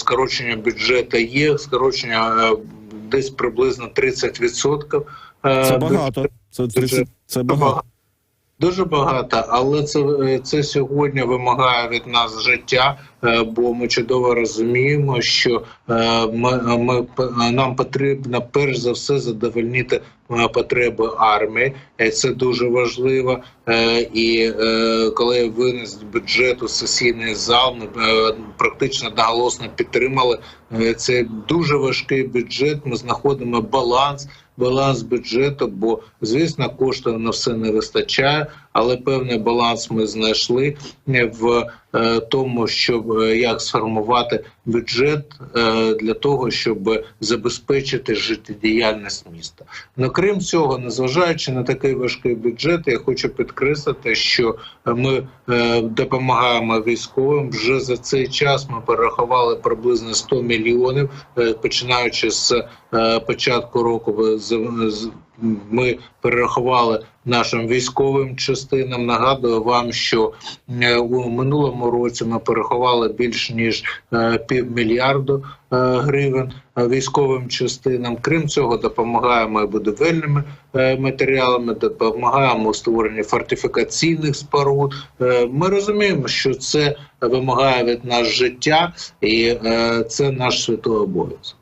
скорочення бюджету є, скорочення е, десь приблизно 30%. е, Це багато. Це 30, це багато. Дуже багато, але це, це сьогодні вимагає від нас життя, е, бо ми чудово розуміємо, що е, ми, ми нам потрібно перш за все задовольнити е, потреби армії. Е, Це дуже важливо. Е, І е, коли винес бюджет у сесійний зал, ми е, практично одноголосно підтримали. Е, Це дуже важкий бюджет. Ми знаходимо баланс баланс бюджету, бо звісно коштів на все не вистачає, але певний баланс ми знайшли в е, тому, щоб е, як сформувати бюджет е, для того, щоб забезпечити життєдіяльність міста. Ну крім цього, незважаючи на такий важкий бюджет, я хочу підкреслити, що ми е, допомагаємо військовим. Вже за цей час ми перерахували приблизно 100 мільйонів, е, починаючи з е, початку року. з- Ми перерахували нашим військовим частинам. Нагадую вам, що е, у минулому році ми перерахували більш ніж е, півмільярду е, гривень військовим частинам. Крім цього, допомагаємо будівельними матеріалами, допомагаємо у створенні фортифікаційних споруд. Ми розуміємо, що це вимагає від нас життя, і це наш святий обов'язок.